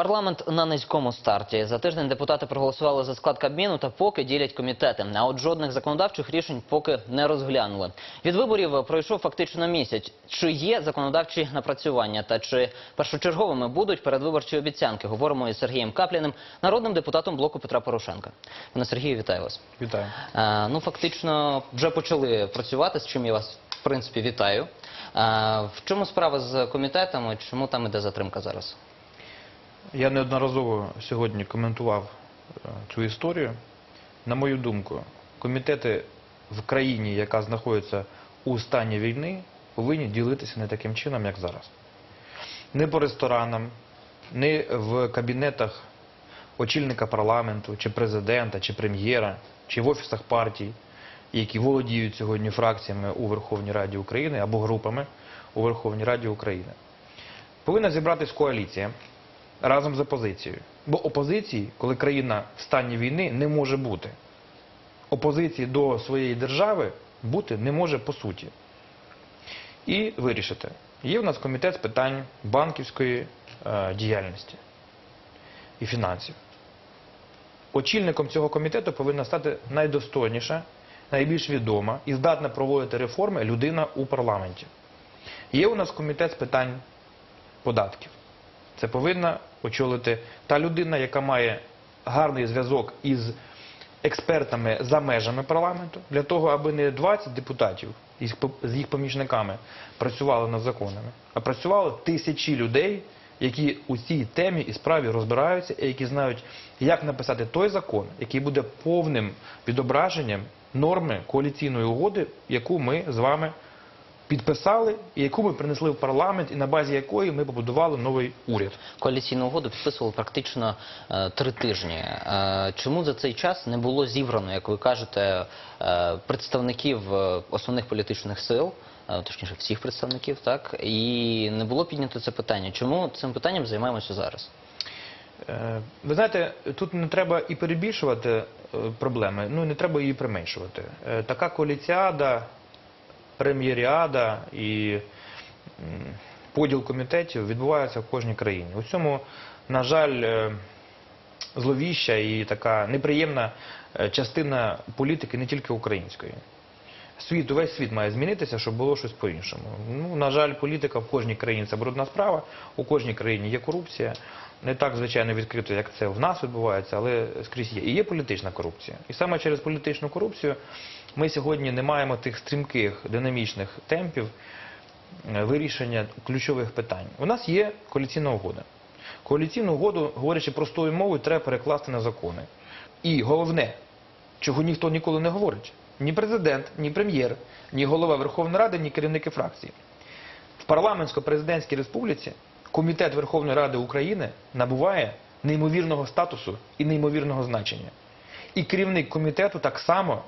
Парламент на низькому старті. За тиждень депутати проголосували за склад Кабміну та поки ділять комітети. А от жодних законодавчих рішень поки не розглянули. Від виборів пройшов фактично місяць. Чи є законодавчі напрацювання та чи першочерговими будуть передвиборчі обіцянки? Говоримо із Сергієм Капліним, народним депутатом блоку Петра Порошенка. Пане Сергію, вітаю вас. Вітаю. Е, ну, фактично, вже почали працювати, з чим я вас, в принципі, вітаю. Е, в чому справа з комітетами? Чому там іде затримка зараз? Я неодноразово сьогодні коментував е, цю історію. На мою думку, комітети в країні, яка знаходиться у стані війни, повинні ділитися не таким чином, як зараз. Не по ресторанам, не в кабінетах очільника парламенту, чи президента, чи прем'єра, чи в офісах партій, які володіють сьогодні фракціями у Верховній Раді України або групами у Верховній Раді України. Повинна зібратись коаліція разом з опозицією. Бо опозиції, коли країна в стані війни, не може бути. Опозиції до своєї держави бути не може по суті. І вирішити. Є в нас комітет з питань банківської е, діяльності і фінансів. Очільником цього комітету повинна стати найдостойніша, найбільш відома і здатна проводити реформи людина у парламенті. Є у нас комітет з питань податків. Це повинна очолити та людина, яка має гарний зв'язок із експертами за межами парламенту, для того, аби не 20 депутатів з їх помічниками працювали над законами, а працювали тисячі людей, які у цій темі і справі розбираються, і які знають, як написати той закон, який буде повним відображенням норми коаліційної угоди, яку ми з вами підписали, і яку ми принесли в парламент, і на базі якої ми побудували новий уряд. Коаліційну угоду підписували практично е, три тижні. Е, чому за цей час не було зібрано, як ви кажете, е, представників основних політичних сил? Точніше, всіх представників, так і не було піднято це питання. Чому цим питанням займаємося зараз? Ви знаєте, тут не треба і перебільшувати проблеми, ну і не треба її применшувати. Така коаліціада, прем'єріада і поділ комітетів відбувається в кожній країні. У цьому, на жаль, е, зловіща і така неприємна е, частина політики не тільки української. Світ, увесь світ має змінитися, щоб було щось по-іншому. Ну, на жаль, політика в кожній країні це брудна справа, у кожній країні є корупція. Не так, звичайно, відкрито, як це в нас відбувається, але скрізь є. І є політична корупція. І саме через політичну корупцію ми сьогодні не маємо тих стрімких, динамічних темпів е, вирішення ключових питань. У нас є коаліційна угода. Коаліційну угоду, говорячи простою мовою, треба перекласти на закони. І головне, чого ніхто ніколи не говорить. Ні президент, ні прем'єр, ні голова Верховної Ради, ні керівники фракції. В парламентсько-президентській республіці Комітет Верховної Ради України набуває неймовірного статусу і неймовірного значення. І керівник комітету так само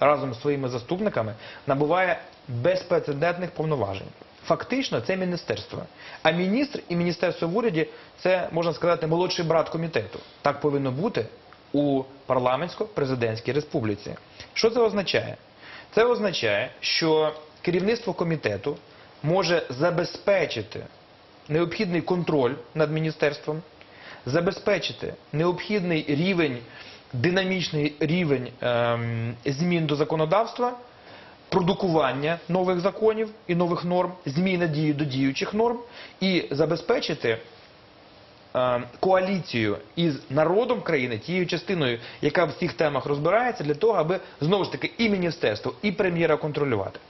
разом з своїми заступниками набуває безпрецедентних повноважень. Фактично, це міністерство. А міністр і міністерство в уряді це, можна сказати, молодший брат комітету. Так повинно бути у парламентсько-президентській республіці. Що це означає? Це означає, що керівництво комітету може забезпечити необхідний контроль над міністерством, забезпечити необхідний рівень, динамічний рівень ем, змін до законодавства, продукування нових законів і нових норм, зміни дії до діючих норм і забезпечити е, коаліцію із народом країни, тією частиною, яка в цих темах розбирається, для того, аби знову ж таки і міністерство, і прем'єра контролювати.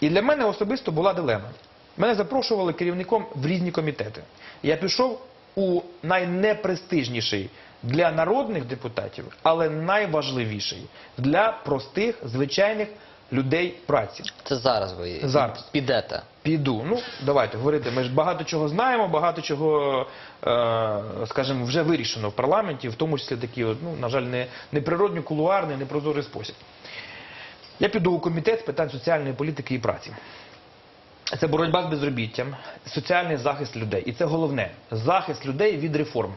І для мене особисто була дилема. Мене запрошували керівником в різні комітети. Я пішов у найнепрестижніший для народних депутатів, але найважливіший для простих звичайних людей праці. Це зараз ви Зараз. підете. Піду. Ну, давайте говорити. Ми ж багато чого знаємо, багато чого, е, скажімо, вже вирішено в парламенті, в тому числі такі, ну, на жаль, не, не природньо кулуарний, не прозорий спосіб. Я піду у комітет з питань соціальної політики і праці. Це боротьба з безробіттям, соціальний захист людей. І це головне захист людей від реформ.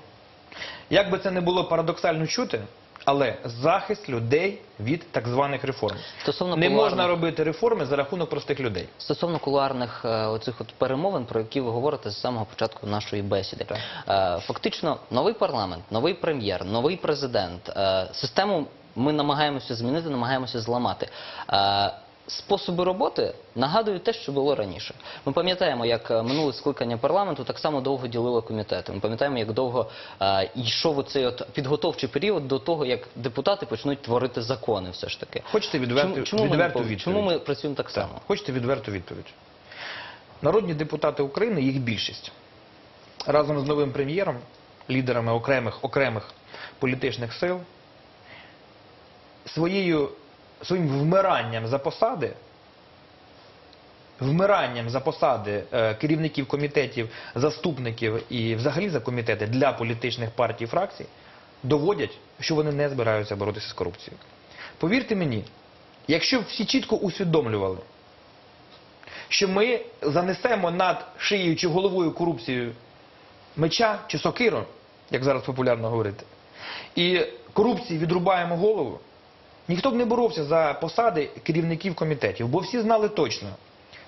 Як би це не було парадоксально чути, Але захист людей від так званих реформ. Стосовно Не кулуарних- можна робити реформи за рахунок простих людей. Стосовно кулуарних е, оцих от перемовин, про які ви говорите з самого початку нашої бесіди, Так. Е, фактично новий парламент, новий прем'єр, новий президент. е, Систему ми намагаємося змінити, намагаємося зламати. Е, Способи роботи нагадують те, що було раніше. Ми пам'ятаємо, як е, минуле скликання парламенту так само довго ділило комітети. Ми пам'ятаємо, як довго е, йшов оцей от підготовчий період до того, як депутати почнуть творити закони. Все ж таки, Хочете відверту, чому, чому, відверту пов- відповідь? чому ми працюємо так само? Хочете відверту відповідь? Народні депутати України, їх більшість, разом з новим прем'єром, лідерами окремих, окремих політичних сил, своєю, своїм вмиранням за посади, вмиранням за посади е, керівників комітетів, заступників і взагалі за комітети для політичних партій і фракцій, доводять, що вони не збираються боротися з корупцією. Повірте мені, якщо всі чітко усвідомлювали, що ми занесемо над шиєю чи головою корупцією меча чи сокиру, як зараз популярно говорити, і корупції відрубаємо голову, ніхто б не боровся за посади керівників комітетів, бо всі знали точно,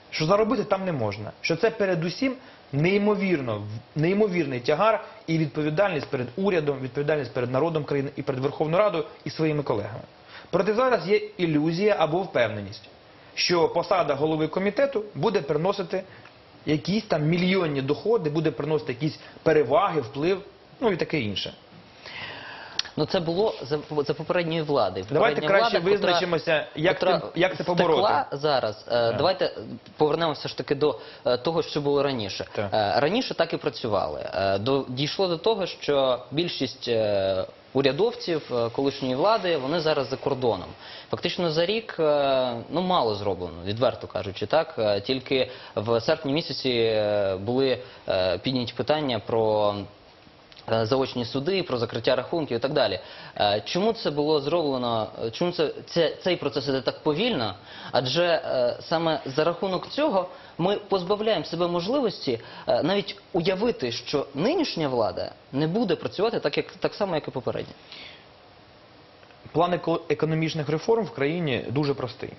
що заробити там не можна, що це передусім неймовірно, неймовірний тягар і відповідальність перед урядом, відповідальність перед народом країни і перед Верховною Радою і своїми колегами. Проте зараз є ілюзія або впевненість, що посада голови комітету буде приносити якісь там мільйонні доходи, буде приносити якісь переваги, вплив, ну і таке інше. Ну це було за, за попередньої влади. Давайте Попередня краще влада, визначимося, як, котра це, як це втекла побороти. зараз. Е, Давайте повернемося ж таки до е, того, що було раніше. Е, Раніше так і працювали. Е, До, дійшло до того, що більшість е, урядовців колишньої влади вони зараз за кордоном. Фактично за рік ну мало зроблено, відверто кажучи, так тільки в серпні місяці були підняті питання про. Е, Заочні суди, про закриття рахунків і так далі. Е, Чому це було зроблено? е, Чому це, це цей процес іде так повільно? Адже саме за рахунок цього ми позбавляємо себе можливості навіть уявити, що нинішня влада не буде працювати так, як так само, як і попередня. План економічних реформ в країні дуже простий.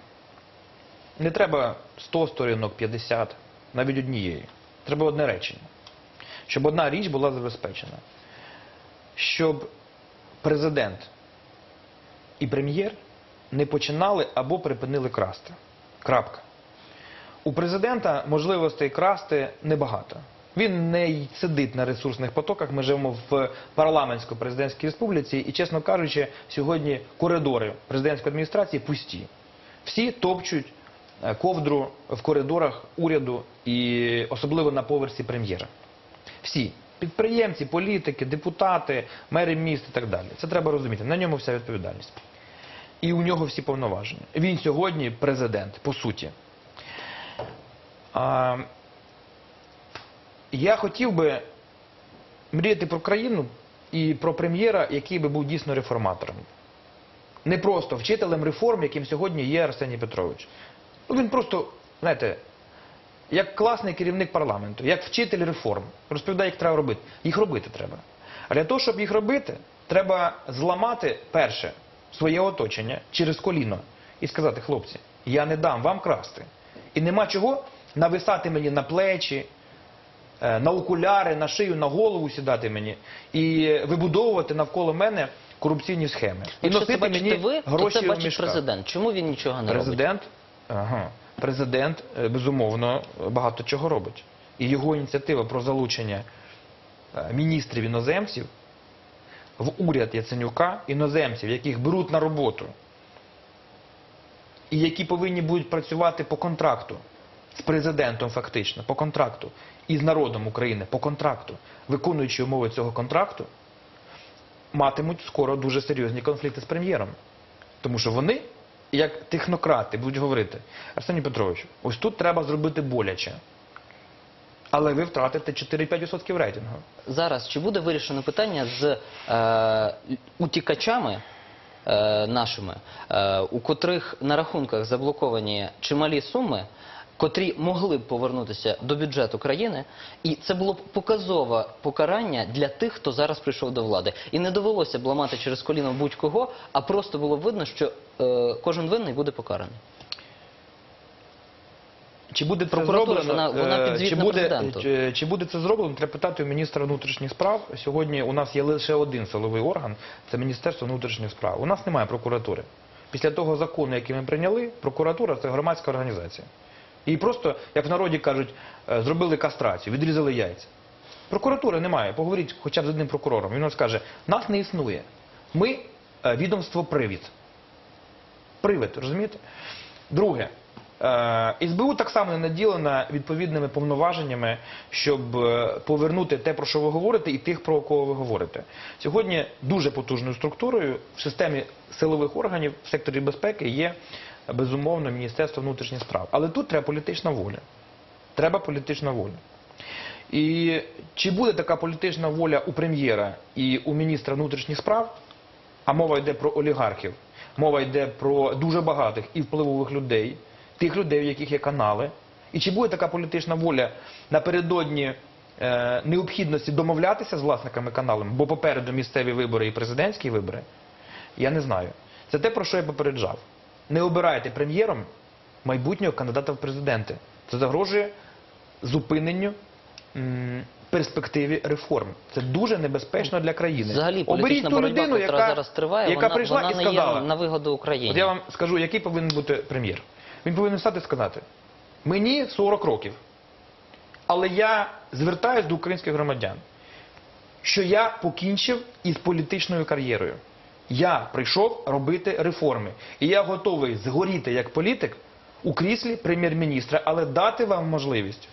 Не треба 100 сторінок, 50, навіть однієї. Треба одне речення. Щоб одна річ була забезпечена. Щоб президент і прем'єр не починали або припинили красти. Крапка. У президента можливостей красти небагато. Він не сидить на ресурсних потоках. Ми живемо в парламентсько-президентській республіці, і, чесно кажучи, сьогодні коридори президентської адміністрації пусті. Всі топчуть е, ковдру в коридорах уряду і особливо на поверсі прем'єра. Всі. Підприємці, політики, депутати, мери міст і так далі. Це треба розуміти. На ньому вся відповідальність. І у нього всі повноваження. Він сьогодні президент, по суті. А, я хотів би мріяти про країну і про прем'єра, який би був дійсно реформатором. Не просто вчителем реформ, яким сьогодні є Арсеній Петрович. Ну, він просто, знаєте, як класний керівник парламенту, як вчитель реформ, розповідає, як треба робити. Їх робити треба. А для того, щоб їх робити, треба зламати перше своє оточення через коліно і сказати, хлопці, я не дам вам красти. І нема чого нависати мені на плечі, е, на окуляри, на шию, на голову сідати мені і вибудовувати навколо мене корупційні схеми. І Якщо це носити бачите мені ви, то гроші це в бачить мішках. президент. Чому він нічого не робить? Президент, ага, президент, е, безумовно, багато чого робить. І його ініціатива про залучення е, міністрів іноземців в уряд Яценюка, іноземців, яких беруть на роботу, і які повинні будуть працювати по контракту з президентом фактично, по контракту, і з народом України по контракту, виконуючи умови цього контракту, матимуть скоро дуже серйозні конфлікти з прем'єром. Тому що вони, як технократи, будуть говорити, Арсеній Петрович, ось тут треба зробити боляче. Але ви втратите 4-5% рейтингу. Зараз чи буде вирішено питання з е, утікачами е, нашими, е, у котрих на рахунках заблоковані чималі суми, котрі могли б повернутися до бюджету країни, і це було б показове покарання для тих, хто зараз прийшов до влади. І не довелося б ламати через коліно будь-кого, а просто було б видно, що е, кожен винний буде покараний. Чи буде це Прокуратура, зроблено? вона- вона е, підзвітна чи буде, президенту. чи, чи буде це зроблено? Треба питати у міністра внутрішніх справ. Сьогодні у нас є лише один силовий орган це Міністерство внутрішніх справ. У нас немає прокуратури. Після того закону, який ми прийняли, прокуратура це громадська організація. І просто, як в народі кажуть, е, зробили кастрацію, відрізали яйця. Прокуратури немає. Поговоріть хоча б з одним прокурором. Він вам скаже, нас не існує. Ми е, відомство привід. Привид, розумієте? Друге, е, СБУ так само не наділена відповідними повноваженнями, щоб повернути те, про що ви говорите, і тих, про кого ви говорите. Сьогодні дуже потужною структурою в системі силових органів в секторі безпеки є безумовно Міністерство внутрішніх справ. Але тут треба політична воля. Треба політична воля. І чи буде така політична воля у прем'єра і у міністра внутрішніх справ, а мова йде про олігархів, мова йде про дуже багатих і впливових людей, тих людей, в яких є канали. І чи буде така політична воля напередодні е, необхідності домовлятися з власниками каналів, бо попереду місцеві вибори і президентські вибори, я не знаю. Це те, про що я попереджав. Не обирайте прем'єром майбутнього кандидата в президенти. Це загрожує зупиненню м, перспективі реформ. Це дуже небезпечно для країни. Взагалі політична ту боротьба, людину, яка яка, зараз триває, яка вона, прийшла вона і не сказала. є на вигоду Україні. От я вам скажу, який повинен бути прем'єр. Він повинен стати і сказати: мені 40 років, але я звертаюсь до українських громадян, що я покінчив із політичною кар'єрою. Я прийшов робити реформи. І я готовий згоріти як політик у кріслі прем'єр-міністра, але дати вам можливість.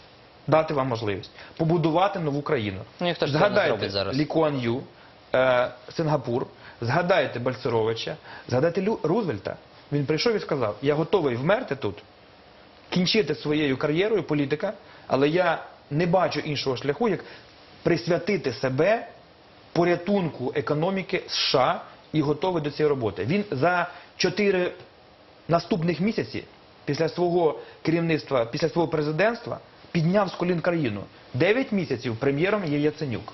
Дати вам можливість побудувати нову країну. Ну, ж Згадайте зараз. Лі Куан Ю, е, Сингапур, згадайте Бальцеровича, згадайте Лю, Рузвельта. Він прийшов і сказав: я готовий вмерти тут, кінчити своєю кар'єрою політика, але я не бачу іншого шляху, як присвятити себе порятунку економіки США і готовий до цієї роботи. Він за чотири наступних місяці після свого керівництва, після свого президентства підняв з колін країну. Дев'ять місяців прем'єром є Яценюк.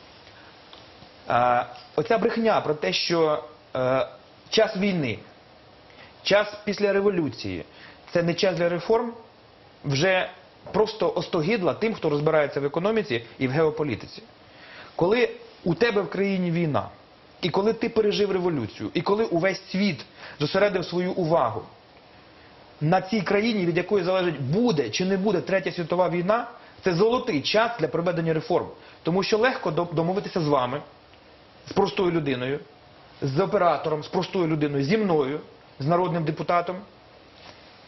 А, оця брехня про те, що е, час війни, час після революції це не час для реформ, вже просто остогидла тим, хто розбирається в економіці і в геополітиці. Коли у тебе в країні війна, і коли ти пережив революцію, і коли увесь світ зосередив свою увагу на цій країні, від якої залежить, буде чи не буде третя світова війна, це золотий час для проведення реформ. Тому що легко домовитися з вами, з простою людиною, з оператором, з простою людиною, зі мною, з народним депутатом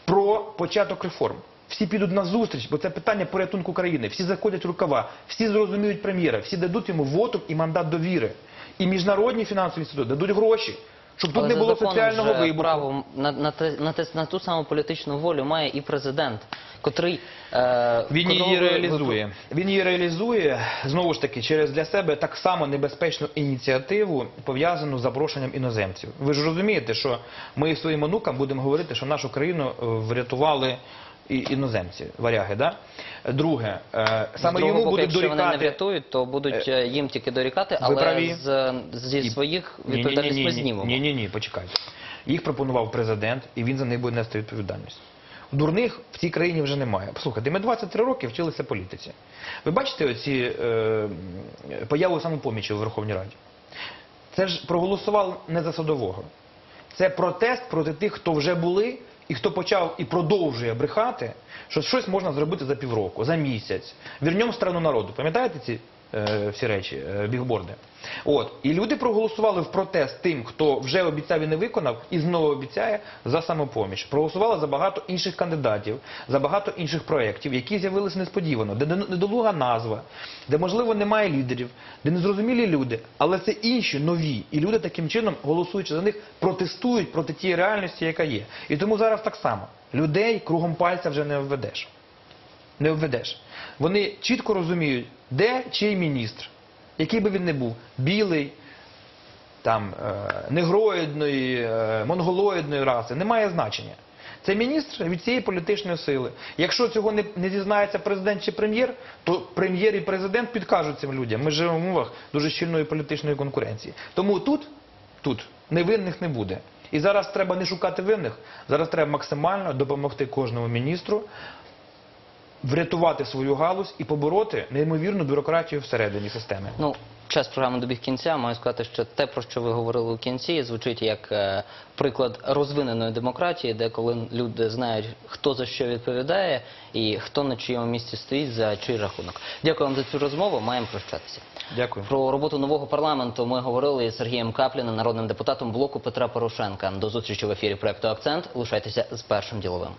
про початок реформ. Всі підуть на зустріч, бо це питання порятунку країни. Всі заходять рукава, всі зрозуміють прем'єра, всі дадуть йому вотум і мандат довіри. І міжнародні фінансові інститути дадуть гроші, щоб тут Але не було соціального же вибуху. право на, на, на, на ту саму політичну волю має і президент, котрий е, Він її реалізує. Він її реалізує знову ж таки через для себе так само небезпечну ініціативу, пов'язану з запрошенням іноземців. Ви ж розумієте, що ми своїм онукам будемо говорити, що нашу країну е, врятували і іноземці, варяги. Да? Друге, е, саме другого йому боку, будуть якщо вони не дорікати. врятують, то будуть е, їм тільки дорікати, але праві. з, зі І- своїх відповідальність ми знімемо. Ні, ні, ні, почекайте. Їх пропонував президент, і він за них буде нести відповідальність. Дурних в цій країні вже немає. Послухайте, ми 23 роки вчилися політиці. Ви бачите оці е, появи самопомічі у Верховній Раді? Це ж проголосував не за садового. Це протест проти тих, хто вже були і хто почав і продовжує брехати, що щось можна зробити за півроку, за місяць. Вірнем страну народу. Пам'ятаєте ці всі речі, е, бігборди? От. І люди проголосували в протест тим, хто вже обіцяв і не виконав, і знову обіцяє за самопоміч. Проголосували за багато інших кандидатів, за багато інших проєктів, які з'явилися несподівано, де недолуга назва, де, можливо, немає лідерів, де незрозумілі люди. Але це інші нові. І люди таким чином, голосуючи за них, протестують проти тієї реальності, яка є. І тому зараз так само. Людей кругом пальця вже не обведеш. Не обведеш. Вони чітко розуміють, де чий міністр, який би він не був, білий, там, е, негроїдної, е, монголоїдної раси, немає значення. Це міністр від цієї політичної сили. Якщо цього не, не дізнається президент чи прем'єр, то прем'єр і президент підкажуть цим людям. Ми живемо в умовах дуже щільної політичної конкуренції. Тому тут, тут невинних не буде. І зараз треба не шукати винних, зараз треба максимально допомогти кожному міністру врятувати свою галузь і побороти неймовірну бюрократію всередині системи. Ну, час програми добіг кінця. Маю сказати, що те, про що ви говорили у кінці, звучить як е, приклад розвиненої демократії, де коли люди знають, хто за що відповідає і хто на чиєму місці стоїть за чий рахунок. Дякую вам за цю розмову. Маємо прощатися. Дякую. Про роботу нового парламенту ми говорили із Сергієм Капліним, народним депутатом блоку Петра Порошенка. До зустрічі в ефірі проекту Акцент. Лишайтеся з першим діловим.